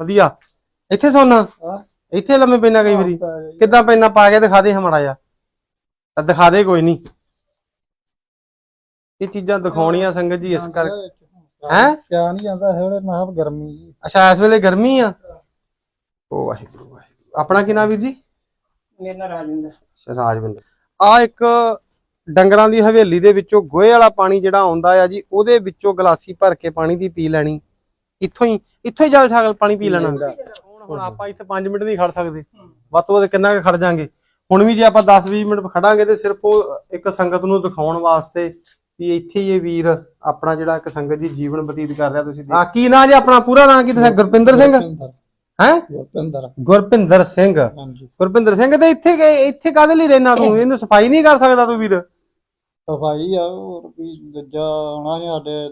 ਵਧੀਆ। ਇੱਥੇ ਸੌਣਾ। ਇੱਥੇ ਲੰਮੇ ਪੈਣਾ ਕਈ ਵਾਰੀ। ਕਿੱਦਾਂ ਪੈਣਾ ਪਾ ਕੇ ਦਿਖਾ ਦੇ ਹਮਾਰਾ ਜਾ ਤਾਂ ਦਿਖਾ ਦੇ ਕੋਈ ਨਹੀਂ। ਇਹ ਚੀਜ਼ਾਂ ਦਿਖਾਉਣੀਆਂ ਸੰਗਤ ਜੀ ਇਸ ਕਰ ਹੈਂ? ਕਿਆ ਨਹੀਂ ਜਾਂਦਾ ਹੈ ਉਹਦੇ ਮਾਹਬ ਗਰਮੀ ਜੀ। ਅੱਛਾ ਇਸ ਵੇਲੇ ਗਰਮੀ ਆ? ਉਹ ਵਾਹਿਗੁਰੂ ਵਾਹਿਗੁਰੂ। ਆਪਣਾ ਕੀ ਨਾਮ ਵੀਰ ਜੀ? ਮੇਰਾ ਰਾਜਿੰਦਰ ਅੱਛਾ ਰਾਜਵਿੰਦਰ। ਆ ਇੱਕ ਡੰਗਰਾਂ ਦੀ ਹਵੇਲੀ ਦੇ ਵਿੱਚੋਂ ਗੋਹੇ ਵਾਲਾ ਪਾਣੀ ਜਿਹੜਾ ਆਉਂਦਾ ਆ ਜੀ ਉਹਦੇ ਵਿੱਚੋਂ ਗਲਾਸੀ ਭਰ ਕੇ ਪਾਣੀ ਦੀ ਪੀ ਲੈਣੀ। ਇੱਥੋਂ ਹੀ ਇੱਥੋਂ ਹੀ ਜਲ ਛਾਗਲ ਪਾਣੀ ਪੀ ਲੈਣਾ ਹੁਣ ਹੁਣ ਆਪਾਂ ਇੱਥੇ 5 ਮਿੰਟ ਨਹੀਂ ਖੜ ਸਕਦੇ। ਵੱਧ ਤੋਂ ਵੱਧ ਕਿੰਨਾ ਕੁ ਖੜ ਜਾਾਂਗੇ। ਹੁਣ ਵੀ ਜੇ ਆਪਾਂ 10-20 ਮਿੰਟ ਖੜਾਂਗੇ ਤੇ ਸਿਰਫ ਉਹ ਇੱਕ ਸੰਗਤ ਨੂੰ ਦਿਖਾਉਣ ਵਾਸਤੇ ਵੀ ਇੱਥੇ ਹੀ ਇਹ ਵੀਰ ਆਪਣਾ ਜਿਹੜਾ ਇੱਕ ਸੰਗਤ ਜੀ ਜੀਵਨ ਬਤੀਤ ਕਰ ਰਿਹਾ ਤੁਸੀਂ ਆ ਕੀ ਨਾਂ ਜੀ ਆਪਣਾ? ਪੂਰਾ ਨਾਂ ਕੀ ਦੱਸਿਆ? ਗੁਰਪਿੰਦਰ ਸਿੰਘ? ਹੈ? ਗੁਰਪਿੰਦਰ। ਗੁਰਪਿੰਦਰ ਸਿੰਘ। ਗੁਰਪਿੰਦਰ ਸਿੰਘ ਤੇ ਇੱਥੇ ਗਏ ਇੱਥੇ ਕਾਹਦੇ ਲਈ ਰਹਿਣਾ ਤੂੰ? ਇਹਨੂੰ ਸਫ਼ਾਈ ਨਹੀਂ ਕਰ ਸਕਦਾ ਤੂੰ ਵੀਰ। ਸਫ਼ਾਈ ਆ ਹੋਰ ਵੀ ਦੂਜਾ ਆਉਣਾ ਸਾਡੇ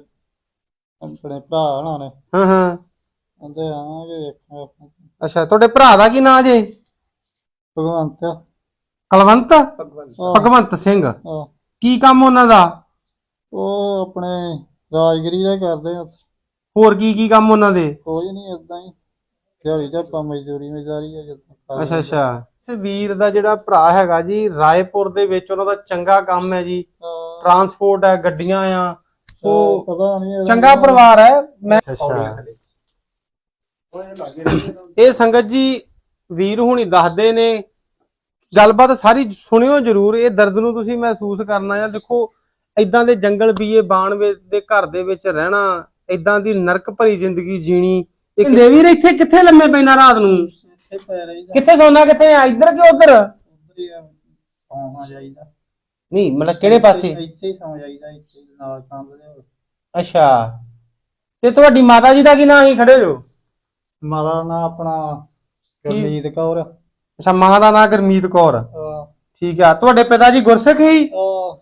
ਆਪਣੇ ਭਰਾ ਹਣਾ ਨੇ ਹਾਂ ਹਾਂ। ਕਹਿੰਦੇ ਆਵਾਂਗੇ ਵੇਖਾਂਗੇ ਅੱਛਾ ਤੁਹਾਡੇ ਭਰਾ ਦਾ ਕੀ ਨਾਂ ਜੇ? ਭਗਵੰਤ। ਕਲਵੰਤ? ਆਹ, ਭਗਵੰਤ ਸਿੰਘ। ਆਹ, ਕੀ ਕੰਮ ਉਹਨਾਂ ਦਾ? ਉਹ ਆਪਣੇ ਰਾਜਗਰੀ ਦਾ ਕਰਦੇ ਆ। ਹੋਰ ਕੀ ਕੀ ਕੰਮ ਉਹਨਾਂ ਦੇ? ਕੋਈ ਨਹੀਂ ਇਦਾਂ ਹੀ। ਦਿਹਾੜੀ ਦਾ ਕੰਮ ਮਜ਼ਦੂਰੀ ਮਜ਼ਾਰੀ ਆ ਜਦੋਂ ਅੱਛਾ ਅੱਛਾ। ਇਸ ਵੀਰ ਦਾ ਜਿਹੜਾ ਭਰਾ ਹੈਗਾ ਜੀ ਰਾਏਪੁਰ ਦੇ ਵਿੱਚ ਉਹਨਾਂ ਦਾ ਚੰਗਾ ਕੰਮ ਹੈ ਜੀ। ਟਰਾਂਸਪੋਰਟ ਹੈ ਗੱਡੀਆਂ ਆ। ਸੋ ਪਤਾ ਨਹੀਂ ਚੰਗਾ ਪਰਿਵਾਰ ਹੈ ਮੈਂ ਇਹ ਸੰਗਤ ਜੀ ਵੀਰ ਹੁਣੀ ਦੱਸਦੇ ਨੇ ਗੱਲਬਾਤ ਸਾਰੀ ਸੁਣਿਓ ਜਰੂਰ ਇਹ ਦਰਦ ਨੂੰ ਤੁਸੀਂ ਮਹਿਸੂਸ ਕਰਨਾ ਆ ਦੇਖੋ ਇਦਾਂ ਦੇ ਜੰਗਲ ਬੀਏ ਬਾਣ ਵੇ- ਦੇ ਘਰ ਦੇ ਵਿੱਚ ਰਹਿਣਾ ਇਦਾਂ ਦੀ ਨਰਕ ਭਰੀ ਜ਼ਿੰਦਗੀ ਜੀਣੀ ਇੱਕ ਵੀਰ ਇੱਥੇ ਕਿੱਥੇ ਲੰਮੇ ਪੈਣਾ ਰਾਤ ਨੂੰ? ਕਿੱਥੇ ਸੌਣਾ ਕਿੱਥੇ ਆ? ਇੱਧਰ ਕਿ ਉੱਧਰ? ਉਧਰ ਹੀ ਸੌਂ ਜਾਈਦਾ ਨਹੀਂ ਮਤਲਬ ਕਿਹੜੇ ਪਾਸੇ? ਇੱਥੇ ਹੀ ਸੌਂ ਜਾਈਦਾ ਇੱਥੇ ਹੀ ਨਾਲ ਕੰਬਦੇ ਅੱਛਾ। ਤੇ ਤੁਹਾਡੀ ਮਾਤਾ ਜੀ ਦਾ ਕੀ ਨਾਂ ਸੀ? ਖੜੇ ਜੋ ਮਾਤਾ ਨਾ ਆਪਣਾ ਗੁਰਮੀਤ ਕੌਰ। ਅੱਛਾ ਮਾਂ ਦਾ ਨਾਂ ਗੁਰਮੀਤ ਕੌਰ। ਆਹ, ਠੀਕ ਆ। ਤੁਹਾਡੇ ਪਿਤਾ ਜੀ ਗੁਰਸਿੱਖ ਹੀ। ਆਹ,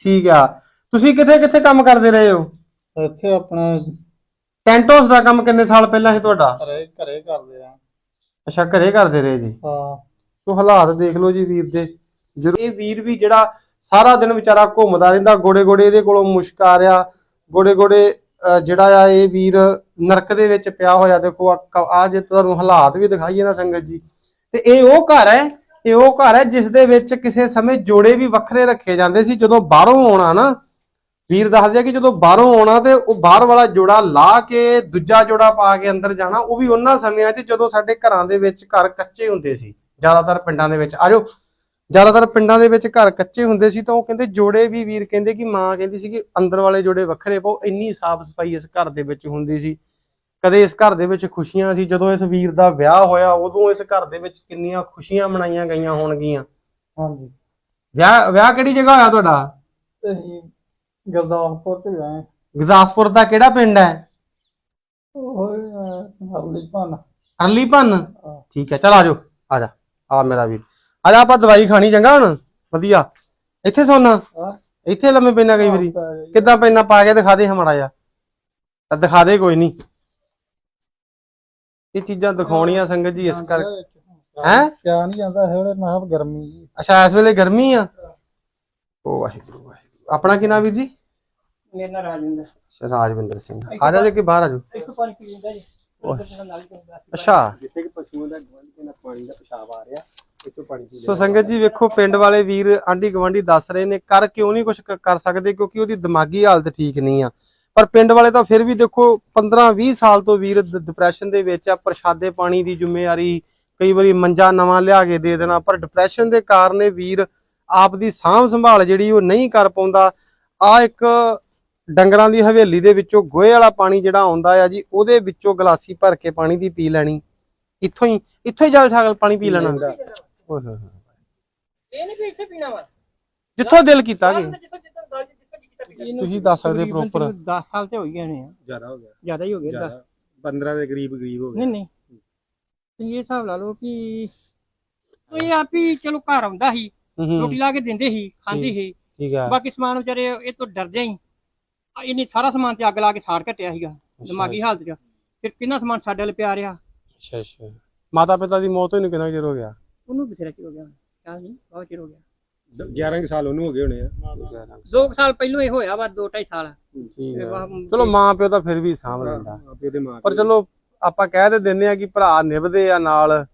ਠੀਕ ਆ। ਤੁਸੀਂ ਕਿੱਥੇ ਕਿੱਥੇ ਕੰਮ ਕਰਦੇ ਰਹੇ ਹੋ? ਇੱਥੇ ਆਪਣਾ ਟੈਂਟ ਹਾਊਸ ਦਾ ਕੰਮ ਕਿੰਨੇ ਸਾਲ ਪਹਿਲਾਂ ਸੀ ਤੁਹਾਡਾ? ਘਰੇ ਘਰੇ ਕਰਦੇ ਆ ਅੱਛਾ ਘਰੇ ਕਰਦੇ ਰਹੇ ਜੀ। ਹਾਂ। ਸੋ ਹਾਲਾਤ ਦੇਖ ਲਓ ਜੀ ਵੀਰ ਦੇ। ਜਦੋਂ ਇਹ ਵੀਰ ਵੀ ਜਿਹੜਾ ਸਾਰਾ ਦਿਨ ਵਿਚਾਰਾ ਘੁੰਮਦਾ ਰਹਿੰਦਾ ਗੋੜੇ ਗੋੜੇ ਇਹਦੇ ਕੋਲੋਂ ਮੁਸ਼ਕ ਆ ਰਿਹਾ ਗੋੜੇ ਗੋੜੇ ਜਿਹੜਾ ਆ ਇਹ ਵੀਰ ਨਰਕ ਦੇ ਵਿੱਚ ਪਿਆ ਹੋਇਆ, ਦੇਖੋ ਆ ਜੇ ਤੁਹਾਨੂੰ ਹਾਲਾਤ ਵੀ ਦਿਖਾਈਏ ਨਾ ਸੰਗਤ ਜੀ। ਤੇ ਇਹ ਉਹ ਘਰ ਹੈ, ਇਹ ਉਹ ਘਰ ਹੈ ਜਿਸ ਦੇ ਵਿੱਚ ਕਿਸੇ ਸਮੇਂ ਜੋੜੇ ਵੀ ਵੱਖਰੇ ਰੱਖੇ ਜਾਂਦੇ ਸੀ। ਜਦੋਂ ਬਾਹਰੋਂ ਆਉਣਾ ਨਾ, ਵੀਰ ਦੱਸਦੇ ਆ ਕਿ ਜਦੋਂ ਬਾਹਰੋਂ ਆਉਣਾ ਤੇ ਉਹ ਬਾਹਰ ਵਾਲਾ ਜੋੜਾ ਲਾ ਕੇ ਦੂਜਾ ਜੋੜਾ ਪਾ ਕੇ ਅੰਦਰ ਜਾਣਾ, ਉਹ ਵੀ ਉਹਨਾਂ ਸਮਿਆਂ 'ਚ ਜਦੋਂ ਸਾਡੇ ਘਰਾਂ ਦੇ ਵਿੱਚ ਘਰ ਕੱਚੇ ਹੁੰਦੇ ਸੀ, ਜ਼ਿਆਦਾਤਰ ਪਿੰਡਾਂ ਦੇ ਵਿੱਚ। ਆਜੋ ਜ਼ਿਆਦਾਤਰ ਪਿੰਡਾਂ ਦੇ ਵਿੱਚ ਘਰ ਕੱਚੇ ਹੁੰਦੇ ਸੀ ਤਾਂ ਉਹ ਕਹਿੰਦੇ ਜੋੜੇ ਵੀ ਵੀਰ ਕਹਿੰਦੇ ਕਿ ਮਾਂ ਕਹਿੰਦੀ ਸੀ ਕਿ ਅੰਦਰ ਵਾਲੇ ਜੋੜੇ ਵੱਖਰੇ ਪਾਓ ਇੰਨੀ ਸਾਫ਼ ਸਫ਼ਾਈ ਇਸ ਘਰ ਦੇ ਵਿੱਚ ਹੁੰਦੀ ਸੀ। ਕਦੇ ਇਸ ਘਰ ਦੇ ਵਿੱਚ ਖੁਸ਼ੀਆਂ ਸੀ ਜਦੋਂ ਇਸ ਵੀਰ ਦਾ ਵਿਆਹ ਹੋਇਆ ਉਦੋਂ ਇਸ ਘਰ ਦੇ ਵਿੱਚ ਕਿੰਨੀਆਂ ਖੁਸ਼ੀਆਂ ਮਨਾਈਆਂ ਗਈਆਂ ਹੋਣਗੀਆਂ। ਹਾਂਜੀ। ਵਿਆਹ ਵਿਆਹ ਕਿਹੜੀ ਜਗ੍ਹਾ ਹੋਇਆ ਤੁਹਾਡਾ? ਅਸੀਂ ਗੁਰਦਾਸਪੁਰ ਗਏ। ਗੁਰਦਾਸਪੁਰ ਦਾ ਕਿਹੜਾ ਪਿੰਡ ਹੈ? ਉਹ ਹਰਲੀ ਭੰਨ ਅਰਲੀ ਭੰਨ ਹਾਂ। ਠੀਕ ਹੈ ਚਲ ਆਜੋ ਆ ਜਾ ਆ ਮੇਰਾ ਵੀਰ। ਆ ਜਾ ਆਪਾਂ ਦਵਾਈ ਖਾਣੀ ਚੰਗਾ ਹੁਣ ਵਧੀਆ। ਇੱਥੇ ਸੌਣਾ। ਹਾਂ। ਇੱਥੇ ਲੰਮੇ ਪੈਣਾ ਕਈ ਵਾਰੀ। ਕਿੱਦਾਂ ਪੈਣਾ ਪਾ ਕੇ ਦਿਖਾ ਦੇ ਹਮਾਰਾ ਜਾ ਤਾਂ ਦਿਖਾ ਦੇ ਕੋਈ ਨਹੀਂ। ਇਹ ਚੀਜ਼ਾਂ ਦਿਖਾਉਣੀਆਂ ਸੰਗਤ ਜੀ ਇਸ ਕਰ ਹੈਂ? ਕਿਆ ਨਹੀਂ ਜਾਂਦਾ ਹੈ ਉਹਦੇ ਮਾਹਬ ਗਰਮੀ ਜੀ। ਅੱਛਾ ਇਸ ਵੇਲੇ ਗਰਮੀ ਆ? ਉਹ ਵਾਹਿਗੁਰੂ ਵਾਹਿਗੁਰੂ। ਆਪਣਾ ਕੀ ਨਾਮ ਵੀਰ ਜੀ? ਮੇਰਾ ਰਾਜਿੰਦਰ ਅੱਛਾ ਰਾਜਵਿੰਦਰ ਸਿੰਘ। ਆ ਜਾ ਜੇ ਕਿ ਬਾਹਰ ਆ ਜਾਓ। ਇੱਕ ਪਾਣੀ ਪੀ ਲੈਂਦਾ ਜੀ। ਅੱਛਾ। ਜਿੱਥੇ ਕਿ ਪਸ਼ੂਆਂ ਦਾ ਗਵੰਡ ਨਾਲ ਪਾਣੀ ਦਾ ਪਿਸ਼ਾਬ ਆ ਰਿਹਾ। ਸੋ ਸੰਗਤ ਜੀ ਵੇਖੋ ਪਿੰਡ ਵਾਲੇ ਵੀਰ ਆਂਢੀ ਗਵਾਂਢੀ ਦੱਸ ਰਹੇ ਨੇ ਕਰ ਕਿਉਂ ਨਹੀਂ ਕੁਝ ਕਰ ਸਕਦੇ ਕਿਉਂਕਿ ਉਹਦੀ ਦਿਮਾਗੀ ਹਾਲਤ ਠੀਕ ਨਹੀਂ ਆ। ਪਰ ਪਿੰਡ ਵਾਲੇ ਤਾਂ ਫਿਰ ਵੀ ਦੇਖੋ 15 20 ਸਾਲ ਤੋਂ ਵੀਰ ਡਿਪਰੈਸ਼ਨ ਦੇ ਵਿੱਚ ਆ ਪ੍ਰਸ਼ਾਦੇ ਪਾਣੀ ਦੀ ਜ਼ਿੰਮੇਵਾਰੀ ਕਈ ਵਾਰੀ ਮੰਜਾ ਨਵਾਂ ਲਿਆ ਕੇ ਦੇ ਦੇਣਾ ਪਰ ਡਿਪਰੈਸ਼ਨ ਦੇ ਕਾਰਨ ਇਹ ਵੀਰ ਆਪ ਦੀ ਸਾਂਭ ਸੰਭਾਲ ਜਿਹੜੀ ਉਹ ਨਹੀਂ ਕਰ ਪਾਉਂਦਾ। ਆ ਇੱਕ ਡੰਗਰਾਂ ਦੀ ਹਵੇਲੀ ਦੇ ਵਿੱਚੋਂ ਗੋਹੇ ਵਾਲਾ ਪਾਣੀ ਜਿਹੜਾ ਆਉਂਦਾ ਆ ਜੀ ਉਹਦੇ ਵਿੱਚੋਂ ਗਲਾਸੀ ਭਰ ਕੇ ਪਾਣੀ ਦੀ ਪੀ ਲੈਣੀ। ਇੱਥੋਂ ਹੀ ਇੱਥੋਂ ਹੀ ਜਲ ਛਾਗਲ ਪਾਣੀ ਪੀ ਲੈਣਾ। ਓਏ ਹੋਏ ਹੋਏ। ਇਹ ਨਹੀਂ ਕਿ ਇੱਥੇ ਪੀਣਾ ਵਾ। ਜਿੱਥੋਂ ਦਿਲ ਕੀਤਾ ਕਿ ਜਿੱਥੋਂ ਜਿੱਥੋਂ ਗੱਲ ਜਿੱਥੋਂ ਕੀਤਾ ਪੀਣਾ। ਤੁਸੀਂ ਦੱਸ ਸਕਦੇ ਪ੍ਰੋਪਰ 10 ਸਾਲ ਤੇ ਹੋ ਗਏ ਨੇ ਜ਼ਿਆਦਾ ਹੋ ਗਿਆ। ਜ਼ਿਆਦਾ ਹੀ ਹੋ ਗਏ ਦਸ। 15 ਦੇ ਕਰੀਬ ਕਰੀਬ ਹੋ ਗਿਆ ਨਹੀਂ ਨਹੀਂ। ਤੇ ਇਹ ਹਿਸਾਬ ਲਾ ਲਓ ਕਿ ਉਹ ਇਹ ਆਪ ਹੀ ਚਲੋ ਘਰ ਆਉਂਦਾ ਸੀ ਰੋਟੀ ਲਾ ਕੇ ਦਿੰਦੇ ਸੀ ਖਾਂਦੀ ਸੀ। ਠੀਕ ਹੈ ਬਾਕੀ ਸਮਾਨ ਵਿਚਾਰੇ ਇਹ ਤੋਂ ਡਰਦੇ ਹੀ ਆ ਇਹਨੇ ਸਾਰਾ ਸਮਾਨ ਤੇ ਅੱਗ ਲਾ ਕੇ ਸਾੜ ਘਟਿਆ ਸੀਗਾ ਦਿਮਾਗੀ ਹਾਲਤ 'ਚ। ਫਿਰ ਕਿੰਨਾ ਸਮਾਨ ਸਾਡੇ ਵੱਲ ਪਿਆ ਰਿਹਾ? ਅੱਛਾ ਅੱਛਾ। ਮਾਤਾ ਪਿਤਾ ਦੀ ਮੌਤ ਹੋਈ ਨੂੰ ਕਿੰਨਾ ਚਿਰ ਹੋ ਗਿਆ? ਉਹਨੂੰ ਬਥੇਰਾ ਚਿਰ ਹੋ ਗਿਆ ਕਿਆ ਨਹੀਂ ਬਹੁਤ ਚਿਰ ਹੋ ਗਿਆ। 11 ਕੁ ਸਾਲ ਉਹਨੂੰ ਹੋ ਗਏ ਹੋਣੇ ਆ। ਦੋ ਕੁ ਸਾਲ ਪਹਿਲੋਂ ਇਹ ਹੋਇਆ ਵਾ ਦੋ ਢਾਈ ਸਾਲ। ਠੀਕ ਚਲੋ ਮਾਂ ਪਿਓ ਤਾਂ ਫਿਰ ਵੀ ਸਾਂਭ ਲੈਂਦਾ। ਪਰ ਚਲੋ ਆਪਾਂ ਕਹਿ ਤੇ ਦਿੰਦੇ ਆ ਕਿ ਭਰਾ ਨਿਭਦੇ ਆ ਨਾਲ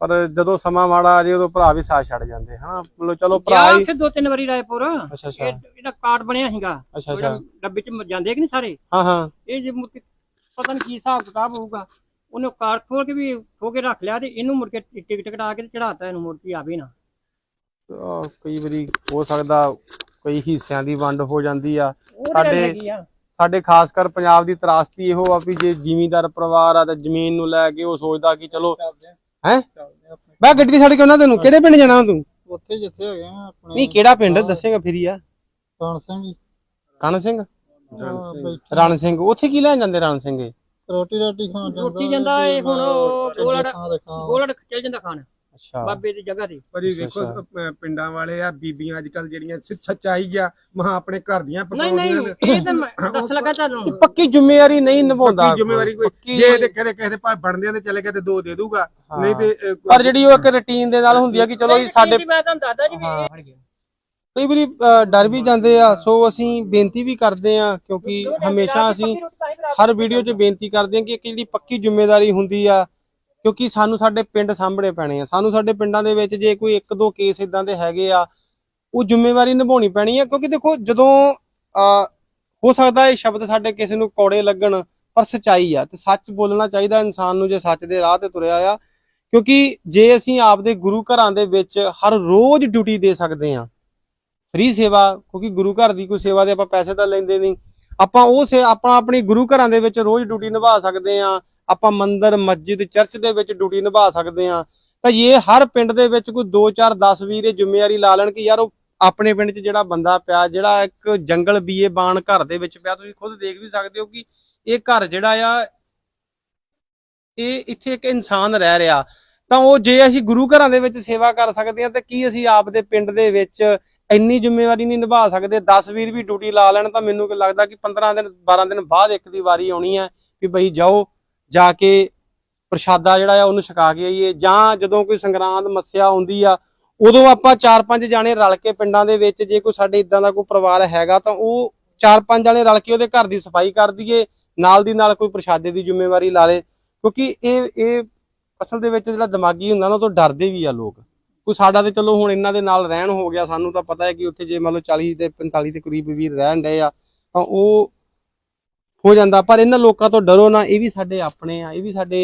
ਪਰ ਜਦੋਂ ਸਮਾਂ ਮਾੜਾ ਆ ਜੇ ਉਦੋਂ ਭਰਾ ਵੀ ਸਾਥ ਛੱਡ ਜਾਂਦੇ ਹਾਂ ਮਤਲਬ ਚਲੋ ਭਰਾ ਹੀ ਉੱਥੇ ਦੋ ਤਿੰਨ ਵਾਰੀ ਰਾਏਪੁਰ। ਅੱਛਾ ਅੱਛਾ। ਇਹ ਇਹਦਾ ਕਾਰਡ ਬਣਿਆ ਸੀਗਾ ਅੱਛਾ ਅੱਛਾ। ਡੱਬੇ ਚ ਜਾਂਦੇ ਕਿ ਨਹੀਂ ਸਾਰੇ? ਹਾਂ ਹਾਂ। ਇਹ ਜੇ ਪਤਾ ਨਹੀਂ ਕੀ ਹਿਸਾਬ ਕਿਤਾਬ ਹੋਊਗਾ। ਉਹਨੇ ਕਾਰਡ ਖੋਲ ਕੇ ਵੀ ਖੋ ਕੇ ਰੱਖ ਲਿਆ ਤੇ ਇਹਨੂੰ ਮੁੜ ਕੇ ਟਿ- ਟਿਕਟ ਕਟਾ ਕੇ ਤੇ ਚੜਾਤਾ ਇਹਨੂੰ ਮੁੜ ਕੇ ਆਵੇ ਨਾ ਕਈ ਵਾਰੀ ਹੋ ਸਕਦਾ ਕੋਈ ਹਿੱਸਿਆਂ ਦੀ ਵੰਡ ਹੋ ਜਾਂਦੀ ਆ। ਉਹ ਤਾਂ ਗੱਲ ਸਾਡੇ- ਹੈਗੀ ਆ। ਸਾਡੇ ਖਾਸ ਕਰ ਪੰਜਾਬ ਦੀ ਤਰਾਸਤੀ ਇਹੋ ਆ ਵੀ ਜੇ ਜ਼ਿਮੀਂਦਾਰ ਪਰਿਵਾਰ ਆ ਤਾਂ ਜ਼ਮੀਨ ਨੂੰ ਲੈ ਕੇ ਉਹ ਸੋਚਦਾ ਕਿ ਚਲੋ ਹੈ? ਮੈਂ ਗੱਡੀ ਤੇ ਛੱਡ ਕੇ ਉਹਨਾਂ ਤੈਨੂੰ ਕਿਹੜੇ ਪਿੰਡ ਜਾਣਾ ਤੂੰ? ਉੱਥੇ ਜਿੱਥੇ ਹੈਗੇ ਆ ਆਪਣੇ ਨਹੀਂ ਕਿਹੜਾ ਪਿੰਡ? ਦੱਸੇਗਾ ਫਿਰ ਹੀ ਆ। ਸਿੰਘ ਕਣ ਸਿੰਘ? ਉਹ ਬੈਠੇ। ਰਣ ਸਿੰਘ ਉੱਥੇ ਕੀ ਲੈਣ ਜਾਂਦੇ ਰਣ ਸਿੰਘ ਇਹ? ਰੋਟੀ ਰਾਟੀ ਖਾਣ ਜਾਂਦਾ ਰੋਟੀ ਜਾਂਦਾ ਇਹ ਹੁਣ ਗੋਲੜ ਤੇ ਗੋਲੜ ਚੱਲ ਜਾਂਦਾ ਖਾਣ। ਅੱਛਾ। ਬਾਬੇ ਦੀ ਜਗ੍ਹਾ ਤੇ। ਪਰ ਇਹ ਵੇਖੋ ਪਿੰਡਾਂ ਵਾਲੇ ਆ ਬੀਬੀਆਂ ਅੱਜ ਕੱਲ ਜਿਹੜੀਆਂ ਸੱਚਾਈ ਆ ਮਹਾ ਆਪਣੇ ਘਰ ਦੀਆਂ ਨਹੀਂ ਨਹੀਂ ਪਕਾਉਂਦੀਆਂ ਇਹ ਤਾਂ ਦੱਸ ਲੱਗਾ ਤੁਹਾਨੂੰ ਪੱਕੀ ਜ਼ਿੰਮੇਵਾਰੀ ਨਹੀਂ ਨਿਭਾਉਂਦਾ। ਪੱਕੀ ਜ਼ਿੰਮੇਵਾਰੀ ਕੋਈ ਜੇ ਤੇ ਕਦੇ ਕਿਸੇ ਦੇ ਭਾਵੇਂ ਬਣਦੇ ਨੇ ਚਲੇ ਗਏ ਤੇ ਦੋ ਦੇ ਦੂਗਾ। ਨਹੀਂ ਤੇ ਪਰ ਜਿਹੜੀ ਉਹ ਇੱਕ ਰੁਟੀਨ ਦੇ ਨਾਲ ਹੁੰਦੀ ਆ ਕਿ ਚਲੋ ਜੀ ਸਾਡੇ ਮੈਂ ਤੁਹਾਨੂੰ ਦੱਸਦਾ ਜੀ ਕਈ ਵਾਰੀ ਅਹ, ਡਰ ਵੀ ਜਾਂਦੇ ਆ। ਸੋ ਅਸੀਂ ਬੇਨਤੀ ਵੀ ਕਰਦੇ ਆ ਕਿਉਂਕਿ ਹਮੇਸ਼ਾ ਅਸੀਂ ਹਰ ਵੀਡੀਓ 'ਚ ਬੇਨਤੀ ਕਰਦੇ ਆ ਕਿ ਇੱਕ ਜਿਹੜੀ ਪੱਕੀ ਜ਼ਿੰਮੇਵਾਰੀ ਹੁੰਦੀ ਆ ਕਿਉਂਕਿ ਸਾਨੂੰ ਸਾਡੇ ਪਿੰਡ ਸਾਹਮਣੇ ਪੈਣੇ ਆ। ਸਾਨੂੰ ਸਾਡੇ ਪਿੰਡਾਂ ਦੇ ਵਿੱਚ ਜੇ ਕੋਈ ਇੱਕ ਦੋ ਕੇਸ ਇਦਾਂ ਦੇ ਹੈਗੇ ਆ ਉਹ ਜ਼ਿੰਮੇਵਾਰੀ ਨਿਭਾਉਣੀ ਪੈਣੀ ਆ। ਕਿਉਂਕਿ ਦੇਖੋ ਜਦੋਂ ਅਹ, ਹੋ ਸਕਦਾ ਇਹ ਸ਼ਬਦ ਸਾਡੇ ਕਿਸੇ ਨੂੰ ਕੌੜੇ ਲੱਗਣ ਪਰ ਸਚਾਈ ਆ ਤੇ ਸੱਚ ਬੋਲਣਾ ਚਾਹੀਦਾ ਇਨਸਾਨ ਨੂੰ ਜੇ ਸੱਚ ਦੇ ਰਾਹ ਤੇ ਤੁਰਿਆ ਆ। ਕਿਉਂਕਿ ਜੇ ਅਸੀਂ ਆਪਦੇ ਗੁਰੂ ਘਰਾਂ ਦੇ ਵਿੱਚ ਹਰ ਰੋਜ਼ ਡਿਊਟੀ ਦੇ ਸਕਦੇ ਆ ਫ੍ਰੀ ਸੇਵਾ, ਕਿਉਂਕਿ ਗੁਰੂ ਘਰ ਦੀ ਕੋਈ ਸੇਵਾ ਦੇ ਆਪਾਂ ਪੈਸੇ ਤਾਂ ਲੈਂਦੇ ਨਹੀਂ। ਆਪਾਂ ਉਹ ਸੇ, ਆਪਾਂ ਆਪਣੀ ਗੁਰੂ ਘਰਾਂ ਦੇ ਵਿੱਚ ਰੋਜ਼ ਡਿਊਟੀ ਨਿਭਾ ਸਕਦੇ ਆ ਆਪਾਂ ਮੰਦਿਰ, ਮਸਜਿਦ, ਚਰਚ ਦੇ ਵਿੱਚ ਡਿਊਟੀ ਨਿਭਾ ਸਕਦੇ ਆ ਤਾਂ ਇਹ ਹਰ ਪਿੰਡ ਦੇ ਵਿੱਚ ਕੋਈ 2 4 10 ਵੀਰ ਇਹ ਜ਼ਿੰਮੇਵਾਰੀ ਲਾ ਲੈਣ ਕਿ ਯਾਰ ਉਹ ਆਪਣੇ ਪਿੰਡ 'ਚ ਜਿਹੜਾ ਬੰਦਾ ਪਿਆ, ਜਿਹੜਾ ਇੱਕ ਜੰਗਲ ਬੀਏ ਬਾਣ ਘਰ ਦੇ ਵਿੱਚ ਪਿਆ, ਤੁਸੀਂ ਖੁਦ ਦੇਖ ਵੀ ਸਕਦੇ ਹੋ ਕਿ ਇਹ ਘਰ ਜਿਹੜਾ ਆ, ਇਹ ਇੱਥੇ ਇੱਕ ਇਨਸਾਨ ਰਹਿ ਰਿਹਾ। ਤਾਂ ਉਹ ਜੇ ਅਸੀਂ ਗੁਰੂ ਘਰਾਂ ਦੇ ਵਿੱਚ ਸੇਵਾ ਕਰ ਸਕਦੇ ਆ ਤਾਂ ਕੀ ਅਸੀਂ ਆਪਦੇ ਪਿੰਡ ਦੇ ਵਿੱਚ ਇੰਨੀ ਜ਼ਿੰਮੇਵਾਰੀ ਨਹੀਂ ਨਿਭਾ ਸਕਦੇ। 10 ਵੀਰ ਵੀ ਡਿਊਟੀ ਲਾ ਲੈਣ ਤਾਂ ਮੈਨੂੰ ਲੱਗਦਾ ਕਿ 15 ਦਿਨ 12 ਦਿਨ ਬਾਅਦ ਇੱਕ ਦੀ ਵਾਰੀ ਆਉਣੀ ਹੈ ਵੀ ਬਈ ਜਾਓ, ਜਾ ਕੇ ਪ੍ਰਸ਼ਾਦਾ ਜਿਹੜਾ ਆ ਉਹਨੂੰ ਛਕਾ ਕੇ ਆਈਏ। ਜਾਂ ਜਦੋਂ ਕੋਈ ਸੰਗਰਾਂਦ ਮੱਸਿਆ ਆਉਂਦੀ ਆ, ਉਦੋਂ ਆਪਾਂ 4-5 ਜਾਣੇ ਰਲ ਕੇ ਪਿੰਡਾਂ ਦੇ ਵਿੱਚ, ਜੇ ਕੋਈ ਸਾਡੇ ਇਦਾਂ ਦਾ ਕੋਈ ਪਰਿਵਾਰ ਹੈਗਾ ਤਾਂ ਉਹ 4-5 ਜਾਣੇ ਰਲ ਕੇ ਉਹਦੇ ਘਰ ਦੀ ਸਫ਼ਾਈ ਕਰ ਦਈਏ, ਨਾਲ ਦੀ ਨਾਲ ਕੋਈ ਪ੍ਰਸ਼ਾਦੇ ਦੀ ਜ਼ਿੰਮੇਵਾਰੀ ਲਾ ਲੇ। ਕਿਉਂਕਿ ਇਹ ਇਹ ਅਸਲ ਦੇ ਵਿੱਚ ਜਿਹੜਾ ਦਿਮਾਗੀ ਹੁੰਦਾ ਨਾ, ਉਹ ਤੋਂ ਡਰਦੇ ਵੀ ਆ ਲੋਕ। ਕੋਈ ਸਾਡਾ ਤੇ ਚਲੋ ਹੁਣ ਇਹਨਾਂ ਦੇ ਨਾਲ ਰਹਿਣ ਹੋ ਗਿਆ, ਸਾਨੂੰ ਤਾਂ ਪਤਾ ਹੈ ਕਿ ਉੱਥੇ ਜੇ ਮੰਨ ਲਓ 40 ਤੇ 45 ਦੇ ਕਰੀਬ ਵੀਰ ਰਹਿਣ ਡਏ ਆ, ਤਾਂ ਉਹ ਹੋ ਜਾਂਦਾ। ਪਰ ਇਹਨਾਂ ਲੋਕਾਂ ਤੋਂ ਡਰੋ ਨਾ, ਇਹ ਵੀ ਸਾਡੇ ਆਪਣੇ ਆ, ਇਹ ਵੀ ਸਾਡੇ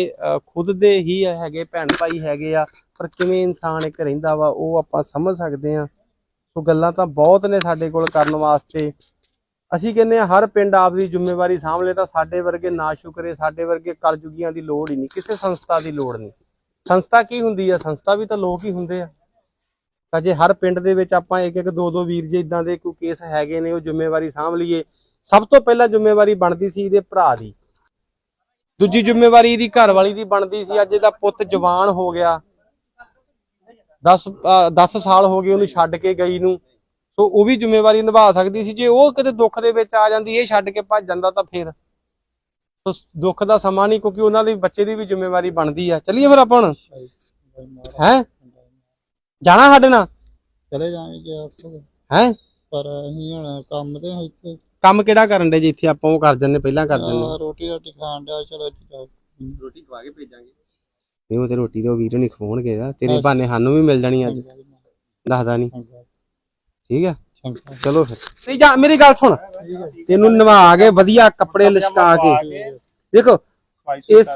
ਖੁਦ ਦੇ ਹੀ ਹੈਗੇ, ਭੈਣ ਭਾਈ ਹੈਗੇ ਆ, ਪਰ ਕਿਵੇਂ ਇਨਸਾਨ ਇੱਕ ਰਹਿੰਦਾ ਵਾ, ਉਹ ਆਪਾਂ ਸਮਝ ਸਕਦੇ ਆ। ਸੋ ਗੱਲਾਂ ਤਾਂ ਬਹੁਤ ਨੇ ਸਾਡੇ ਕੋਲ ਕਰਨ ਵਾਸਤੇ। ਅਸੀਂ ਕਹਿੰਦੇ ਆ, ਹਰ ਪਿੰਡ ਆਪ ਦੀ ਜ਼ਿੰਮੇਵਾਰੀ ਸਾਂਭ ਲੇ ਤਾਂ ਸਾਡੇ ਵਰਗੇ ਨਾ ਸ਼ੁਕਰੇ, ਸਾਡੇ ਵਰਗੇ ਕਲਯੁਗੀਆਂ ਦੀ ਲੋੜ ਹੀ ਨਹੀਂ, ਕਿਸੇ ਸੰਸਥਾ ਦੀ ਲੋੜ ਨਹੀਂ। ਸੰਸਥਾ ਕੀ ਹੁੰਦੀ ਆ? ਸੰਸਥਾ ਵੀ ਤਾਂ ਲੋਕ ਹੀ ਹੁੰਦੇ ਆ। ਤਾਂ ਜੇ ਹਰ ਪਿੰਡ ਦੇ ਵਿੱਚ ਆਪਾਂ ਇੱਕ ਇੱਕ, ਦੋ ਦੋ ਵੀਰ ਜੇ ਇਦਾਂ ਦੇ ਕੋਈ ਕੇਸ ਹੈਗੇ ਨੇ, ਉਹ ਜ਼ਿੰਮੇਵਾਰੀ ਸਾਂਭ ਲਈਏ। ਸਭ ਤੋਂ ਪਹਿਲਾਂ ਜ਼ਿੰਮੇਵਾਰੀ ਬਣਦੀ ਸੀ ਇਹਦੇ ਭਰਾ ਦੀ। ਦੂਜੀ ਜ਼ਿੰਮੇਵਾਰੀ ਇਹਦੀ ਘਰ ਵਾਲੀ ਦੀ ਬਣਦੀ ਸੀ। ਅੱਜ ਇਹਦਾ ਪੁੱਤ ਜਵਾਨ ਹੋ ਗਿਆ। 10 10 ਸਾਲ ਹੋ ਗਏ ਉਹਨੂੰ ਛੱਡ ਕੇ ਗਈ ਨੂੰ। ਸੋ ਉਹ ਵੀ ਜ਼ਿੰਮੇਵਾਰੀ ਨਿਭਾ ਸਕਦੀ ਸੀ। ਜੇ ਉਹ ਕਿਤੇ ਦੁੱਖ ਦੇ ਵਿੱਚ ਆ ਜਾਂਦੀ, ਇਹ ਛੱਡ ਕੇ ਭੱਜ ਜਾਂਦਾ ਤਾਂ ਫੇਰ। ਦੁੱਖ ਦਾ ਸਮਾਂ ਨਹੀਂ ਕਿਉਂਕਿ ਉਹਨਾਂ ਦੇ ਬੱਚੇ ਦੀ ਵੀ ਜ਼ਿੰਮੇਵਾਰੀ ਬਣਦੀ ਆ। ਚਲਿਏ ਫਿਰ ਆਪਾਂ ਹੁਣ। ਹੈ? ਜਾਣਾ ਸਾਡੇ ਨਾਲ? ਚਲੇ ਜਾਵਾਂਗੇ ਜੇ ਹੈ? ਪਰ ਅਸੀਂ ਹੁਣ ਕੰਮ ਤੇ ਹਾਂ ਇੱਥੇ। ਕੰਮ ਕਿਹੜਾ ਕਰਨ ਦੇ ਜੇ ਇੱਥੇ ਆਪਾਂ ਉਹ ਕਰ ਦਿੰਨੇ ਪਹਿਲਾਂ ਕਰ ਆਹ ਰੋਟੀ ਰਾਟੀ ਖਾਣ ਡਿਆ ਚਲੋ ਰੋਟੀ ਖਵਾ ਕੇ ਭੇਜਾਂਗੇ। ਨਹੀਂ ਉਹ ਤੇ ਰੋਟੀ ਤੇ ਉਹ ਵੀਰ ਨਹੀਂ ਖਵਾਉਣਗੇ ਆ। ਤੇਰੇ ਬਹਾਨੇ ਸਾਨੂੰ ਵੀ ਮਿਲ ਜਾਣੀ ਅੱਜ। ਦੱਸਦਾ ਨਹੀਂ ਠੀਕ ਆ? ਚਲੋ ਫਿਰ। ਨਹੀਂ ਜਾ ਮੇਰੀ ਗੱਲ ਸੁਣ। ਤੈਨੂੰ ਨਵਾ ਕੇ ਵਧੀਆ ਕੱਪੜੇ ਲਿਸ਼ਕਾ ਕੇ। ਦੇਖੋ ਇਸ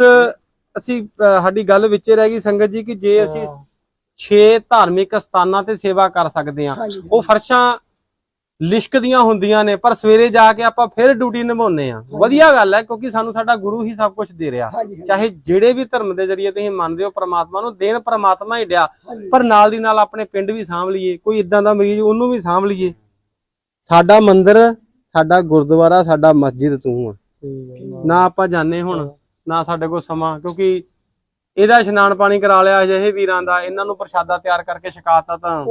ਅਸੀਂ ਸਾਡੀ ਗੱਲ ਵਿੱਚੇ ਰਹਿ ਗਈ ਸੰਗਤ ਜੀ ਕਿ ਜੇ ਅਸੀਂ 6 ਧਾਰਮਿਕ ਸਥਾਨਾਂ ਤੇ ਸੇਵਾ ਕਰ ਸਕਦੇ ਹਾਂ ਉਹ ਫਰਸ਼ਾਂ ਲਿਸ਼ਕਦੀਆਂ ਹੁੰਦੀਆਂ ਨੇ ਪਰ ਸਵੇਰੇ ਜਾ ਕੇ ਆਪਾਂ ਫਿਰ ਡਿਊਟੀ ਨਿਭਾਉਂਦੇ ਆ ਵਧੀਆ ਗੱਲ ਹੈ ਕਿਉਂਕਿ ਸਾਨੂੰ ਸਾਡਾ ਗੁਰੂ ਹੀ ਸਭ ਕੁਝ ਦੇ ਰਿਹਾ। ਚਾਹੇ ਜਿਹੜੇ ਵੀ ਧਰਮ ਦੇ ਜਰੀਏ ਤੁਸੀਂ ਮੰਨਦੇ ਹੋ ਪ੍ਰਮਾਤਮਾ ਨੂੰ ਦੇਣ ਪ੍ਰਮਾਤਮਾ ਹੀ ਡਿਆ। ਪਰ ਨਾਲ ਦੀ ਨਾਲ ਆਪਣੇ ਪਿੰਡ ਵੀ ਸਾਂਭ ਲਈਏ ਕੋਈ ਇਦਾਂ ਦਾ ਮਰੀਜ਼ ਉਹਨੂੰ ਵੀ ਸਾਂਭ ਲਈਏ। ਸਾਡਾ ਮੰਦਿਰ ਸਾਡਾ ਗੁਰਦੁਆਰਾ ਸਾਡਾ ਮਸਜਿਦ ਤੂੰ ਆ। ਨਾ ਆਪਾਂ ਜਾਣੇ ਹੁਣ ਨਾ ਸਾਡੇ ਕੋਲ ਸਮਾਂ ਕਿਉਂਕਿ ਇਹਦਾ ਇਸ਼ਨਾਨ ਪਾਣੀ ਕਰਾ ਲਿਆ ਅਜਿਹੇ ਵੀਰਾਂ ਦਾ ਇਹਨਾਂ ਨੂੰ ਪ੍ਰਸ਼ਾਦਾ ਤਿਆਰ ਕਰਕੇ ਛਕਾਤਾ ਤਾਂ।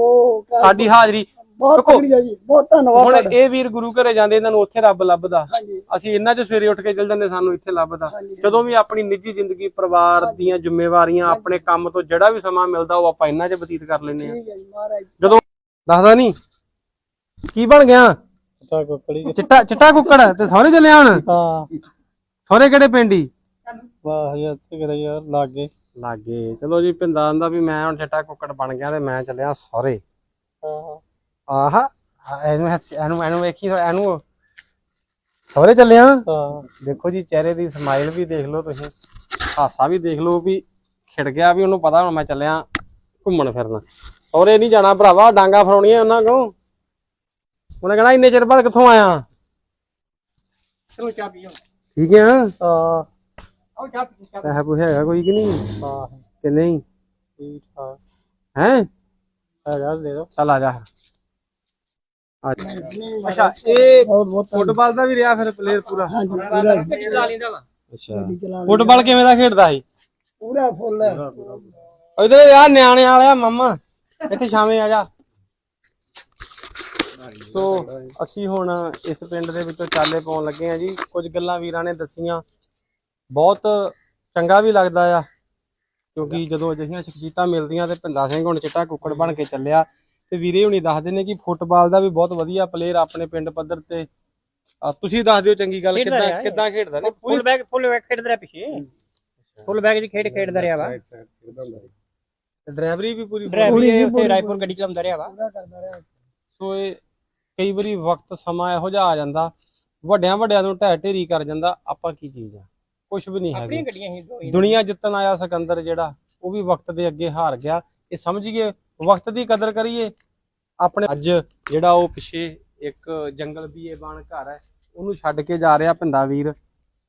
ਸਾਡੀ ਹਾਜ਼ਰੀ ਬਹੁਤ ਸ਼ੁਕਰੀਆ ਜੀ ਬਹੁਤ ਧੰਨਵਾਦ ਹੁਣ। ਇਹ ਵੀਰ ਗੁਰੂ ਘਰੇ ਜਾਂਦੇ ਇਹਨਾਂ ਨੂੰ ਉੱਥੇ ਰੱਬ ਲੱਭਦਾ। ਅਸੀਂ ਇਹਨਾਂ 'ਚ ਸਵੇਰੇ ਉੱਠ ਕੇ ਚੱਲ ਜਾਂਦੇ ਸਾਨੂੰ ਇੱਥੇ ਲੱਭਦਾ। ਜਦੋਂ ਵੀ ਆਪਣੀ ਨਿੱਜੀ ਜ਼ਿੰਦਗੀ ਪਰਿਵਾਰ ਦੀਆਂ ਜ਼ਿੰਮੇਵਾਰੀਆਂ ਆਪਣੇ ਕੰਮ ਤੋਂ ਜਿਹੜਾ ਵੀ ਸਮਾਂ ਮਿਲਦਾ ਉਹ ਆਪਾਂ ਇਹਨਾਂ 'ਚ ਬਤੀਤ ਕਰ ਲੈਂਦੇ ਆ ਠੀਕ ਹੈ ਜੀ ਮਹਾਰਾਜ। ਜਦੋਂ ਦੱਸਦਾ ਨਹੀਂ ਕੀ ਬਣ ਗਿਆ? ਤਾਂ ਕੋਕੜੀ। ਚਿੱਟਾ ਚਿੱਟਾ ਕੁੱਕੜ ਤੇ ਸਹੁਰੇ ਚੱਲਿਆ ਹੁਣ? ਹਾਂ। ਸਹੁਰੇ ਕਿਹੜੇ ਪਿੰਡ ਵਾਹ ਯਾਰ ਤੇ ਯਾਰ ਲਾਗੇ। ਲਾਗੇ। ਚਲੋ ਜੀ ਪਿੰਦਾ ਆਂਦਾ ਵੀ ਮੈਂ ਹੁਣ ਛੱਟਾ ਕੁੱਕੜ ਬਣ ਗਿਆ ਤੇ ਮੈਂ ਚੱਲਿਆ ਸਹੁਰੇ। ਹਾਂ। ਆਹਾ ਇਹਨੂੰ ਹੱਥ- ਇਹਨੂੰ ਇਹਨੂੰ ਵੇਖੀ ਇਹਨੂੰ ਸਹੁਰੇ ਚੱਲਿਆ ਹਾਂ। ਦੇਖੋ ਜੀ ਚਿਹਰੇ ਦੀ ਸਮਾਈਲ ਵੀ ਦੇਖ ਲਓ ਤੁਸੀਂ। ਹਾਸਾ ਵੀ ਦੇਖ ਲਓ ਵੀ ਖਿੜ ਗਿਆ ਵੀ ਉਹਨੂੰ ਪਤਾ ਹੁਣ ਮੈਂ ਚੱਲਿਆ ਘੁੰਮਣ ਫਿਰਨ। ਸਹੁਰੇ ਨਹੀਂ ਜਾਣਾ ਭਰਾਵਾ ਡਾਂਗਾ ਫਰਾਉਣੀਆਂ ਉਹਨਾਂ ਕੋ ਉਹਨੇ ਕਹਣਾ ਇੰਨੇ ਚਿਰ ਬਾਅਦ ਕਿੱਥੋਂ ਆਇਆ? ਚਲੋ ਚਾਹ ਪੀਓ ਠੀਕ ਹੈ ਹਾਂ। ਆਓ ਚਾਹ ਪੀਓ ਚਾਹ ਪੈਸਾ ਪੂਸਾ ਹੈਗਾ ਕੋਈ ਕਿ ਨਹੀਂ? ਹਾਂ। ਕਿ ਨਹੀਂ? ਠੀਕ ਠਾਕ ਹੈ? ਹੈਗਾ ਦੇ ਦੋ ਚੱਲ ਆ ਜਾ। ਅੱਛਾ ਇਹ ਫੁੱਟਬਾਲ ਦਾ ਵੀ ਰਿਹਾ ਫਿਰ ਪਲੇਅਰ ਪੂਰਾ? ਪੀਓ ਚਲਾ ਲੈਂਦਾ ਵਾ। ਅੱਛਾ। ਫੁੱਟਬਾਲ ਕਿਵੇਂ ਦਾ ਖੇਡਦਾ ਸੀ? ਪੂਰਾ ਫੁੱਲ। ਇਧਰ ਆ ਨਿਆਣੇ ਵਾਲਿਆ ਮਾਮਾ। ਇੱਥੇ ਸ਼ਾਮੇ ਆ ਜਾ। ਸੋ ਅਸੀਂ ਹੁਣ ਇਸ ਪਿੰਡ ਦੇ ਵਿੱਚੋਂ ਚਾਲੇ ਪਾਉਣ ਲੱਗੇ ਆ ਜੀ। ਕੁਝ ਗੱਲਾਂ ਵੀਰਾਂ ਨੇ ਦੱਸੀਆਂ। ਬਹੁਤ ਚੰਗਾ ਵੀ ਲੱਗਦਾ ਆ ਕਿਉਂਕਿ ਜਦੋਂ ਅਜਿਹੀਆਂ ਸ਼ਖਸੀਅਤਾਂ ਮਿਲਦੀਆਂ ਤੇ ਭਿੰਦਾ ਸਿੰਘ ਹੁਣ ਚਿੱਟਾ ਕੁੱਕੜ ਬਣ ਕੇ ਚੱਲਿਆ ਤੇ ਵੀਰੇ ਹੁਣੀ ਦੱਸਦੇ ਨੇ ਕਿ ਫੁੱਟਬਾਲ ਦਾ ਵੀ ਬਹੁਤ ਵਧੀਆ ਪਲੇਅਰ ਆਪਣੇ ਪਿੰਡ ਪੱਧਰ ਤੇ। ਤੁਸੀਂ ਦੱਸ ਦਿਓ ਚੰਗੀ ਗੱਲ ਕਿੱਦਾਂ। ਕਿੱਦਾਂ ਖੇਡਦਾ ਨੇ ਫੁੱਲ ਬੈਗ ਫੁੱਲ ਬੈਗ ਖੇਡਦਾ ਰਿਹਾ ਪਿੱਛੇ। ਫੁੱਲ ਬੈਗ ਦੀ ਖੇਡ ਖੇਡਦਾ ਰਿਹਾ ਵਾ। ਡਰਾਈਵਰੀ ਵੀ ਪੂਰੀ ਡਰਾਈਵਰੀ ਇਹ ਉੱਥੇ ਰਾਏਪੁਰ ਗੱਡੀ ਚਲਾਉਂਦਾ ਰਿਹਾ ਵਾ। ਸੋ ਇਹ ਕਈ ਵਾਰੀ ਵਕਤ ਸਮਾਂ ਇਹੋ ਜਿਹਾ ਆ ਜਾਂਦਾ ਵੱਡਿਆਂ ਵੱਡਿਆਂ ਨੂੰ ਢਹਿ ਢੇਰੀ ਕਰ ਜਾਂਦਾ ਆਪਾਂ ਕੀ ਚੀਜ਼ ਆ? ਕੁਝ ਵੀ ਨਹੀਂ ਆਪਣੀਆਂ ਹੈਗੀ। ਗੱਡੀਆਂ। ਦੁਨੀਆ ਜਿੱਤਣ ਆਇਆ ਸਿਕੰਦਰ ਜਿਹੜਾ ਉਹ ਵੀ ਵਕਤ ਦੇ ਅੱਗੇ ਹਾਰ ਗਿਆ। ਇਹ ਸਮਝੀਏ ਵਕਤ ਦੀ ਕਦਰ ਕਰੀਏ। ਆਪਣੇ ਅੱਜ ਜਿਹੜਾ ਉਹ ਪਿੱਛੇ ਇੱਕ ਜੰਗਲ ਬੀਏ ਬਣ ਘਰ ਹੈ ਉਹਨੂੰ ਛੱਡ ਕੇ ਜਾ ਰਿਹਾ ਭਿੰਦਾ ਵੀਰ।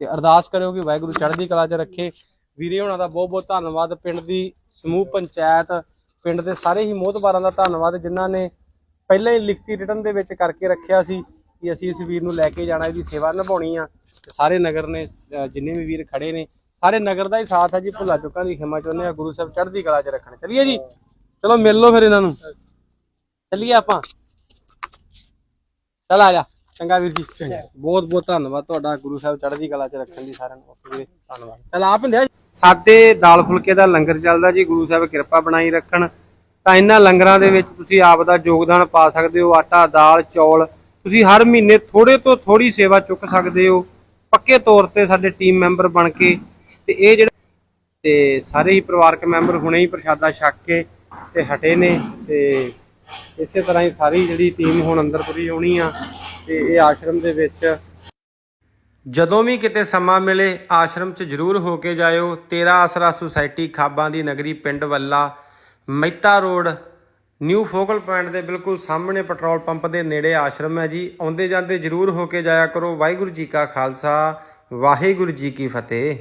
ਤੇ ਅਰਦਾਸ ਕਰਿਓ ਕਿ ਵਾਹਿਗੁਰੂ ਚੜ੍ਹਦੀ ਕਲਾ 'ਚ ਰੱਖੇ। ਵੀਰੇ ਹੋਣਾ ਦਾ ਬਹੁਤ ਬਹੁਤ ਧੰਨਵਾਦ। ਪਿੰਡ ਦੀ ਸਮੂਹ ਪੰਚਾਇਤ ਪਿੰਡ ਦੇ ਸਾਰੇ ਹੀ ਮੋਹਤਬਾਰਾਂ ਦਾ ਧੰਨਵਾਦ ਜਿਨ੍ਹਾਂ ਨੇ ਪਹਿਲਾਂ ਹੀ ਲਿਖਤੀ ਰਿਟਰਨ ਦੇ ਵਿੱਚ ਕਰਕੇ ਰੱਖਿਆ ਸੀ ਕਿ ਅਸੀਂ ਇਸ ਵੀਰ ਨੂੰ ਲੈ ਕੇ ਜਾਣਾ ਇਹਦੀ ਸੇਵਾ ਨਿਭਾਉਣੀ ਆ। ਤੇ ਸਾਰੇ ਨਗਰ ਨੇ ਜਿੰਨੇ ਵੀ ਵੀਰ ਖੜੇ ਨੇ ਸਾਰੇ ਨਗਰ ਦਾ ਹੀ ਸਾਥ ਹੈ ਜੀ ਭੁੱਲਾ ਚੁੱਕਾਂ ਦੀ ਖਿਮਾ ਚਾਹੁੰਦੇ ਆ ਗੁਰੂ ਸਾਹਿਬ ਚੜ੍ਹਦੀ ਕਲਾ 'ਚ ਰੱਖਣ। ਚਲਿਏ ਜੀ? ਚਲੋ ਮਿਲ ਲਓ ਫਿਰ ਇਹਨਾਂ ਨੂੰ। ਚੱਲੀਏ ਆਪਾਂ। ਚੱਲ ਆ ਜਾ। ਚੰਗਾ ਵੀਰ ਜੀ। ਬਹੁਤ ਬਹੁਤ ਧੰਨਵਾਦ ਤੁਹਾਡਾ ਗੁਰੂ ਸਾਹਿਬ ਚੜ੍ਹਦੀ ਕਲਾ 'ਚ ਰੱਖਣ ਦੀ ਸਾਰਿਆਂ ਨੂੰ। ਓਕੇ ਵੀਰੇ ਧੰਨਵਾਦ। ਚੱਲ ਆਪ ਹੁੰਦੇ ਸਾਦੇ ਦਾਲ ਫੁਲਕੇ ਦਾ ਲੰਗਰ ਚੱਲਦਾ ਜੀ ਗੁਰੂ ਸਾਹਿਬ ਕਿਰਪਾ ਬਣਾਈ ਰੱਖਣ। ਤਾਂ ਇਹਨਾਂ ਲੰਗਰਾਂ ਦੇ ਵਿੱਚ ਤੁਸੀਂ ਆਪ ਦਾ ਯੋਗਦਾਨ ਪਾ ਸਕਦੇ ਹੋ, ਆਟਾ, ਦਾਲ, ਚੌਲ। ਤੁਸੀਂ ਹਰ ਮਹੀਨੇ ਥੋੜੇ ਤੋਂ ਥੋੜੀ ਸੇਵਾ ਚੁੱਕ ਸਕਦੇ ਹੋ। ਪੱਕੇ ਤੌਰ ਤੇ ਸਾਡੇ ਟੀਮ ਮੈਂਬਰ ਬਣ ਕੇ ਤੇ ਇਹ ਜਿਹੜਾ ਤੇ ਸਾਰੇ ਹੀ ਪਰਿਵਾਰਕ ਮੈਂਬਰ ਹੁਣੇ ਹੀ ਪ੍ਰਸ਼ਾਦਾ ਛਕ ਕੇ ਤੇ ਹਟੇ ਨੇ ਤੇ ਇਸੇ ਤਰ੍ਹਾਂ ਹੀ ਸਾਰੀ ਜਿਹੜੀ ਟੀਮ ਹੁਣ ਅੰਦਰ ਪੂਰੀ ਆਉਣੀ ਆ ਤੇ ਇਹ ਆਸ਼ਰਮ ਦੇ ਵਿੱਚ ਜਦੋਂ ਵੀ ਕਿਤੇ ਸਮਾਂ ਮਿਲੇ, ਆਸ਼ਰਮ 'ਚ ਜ਼ਰੂਰ ਹੋ ਕੇ ਜਾਇਓ। ਤੇਰਾ ਆਸਰਾ ਸੁਸਾਇਟੀ ਖਾਬਾਂ ਦੀ ਨਗਰੀ ਪਿੰਡ Valla Mehta road, new focal point ਦੇ ਬਿਲਕੁਲ ਸਾਹਮਣੇ ਪੈਟਰੋਲ ਪੰਪ ਦੇ ਨੇੜੇ ਆਸ਼ਰਮ ਹੈ ਜੀ। ਆਉਂਦੇ ਜਾਂਦੇ ਜ਼ਰੂਰ ਹੋ ਕੇ ਜਾਇਆ ਕਰੋ। ਵਾਹਿਗੁਰੂ ਜੀ ਕਾ ਖਾਲਸਾ, ਵਾਹਿਗੁਰੂ ਜੀ ਕੀ ਫਤਿਹ।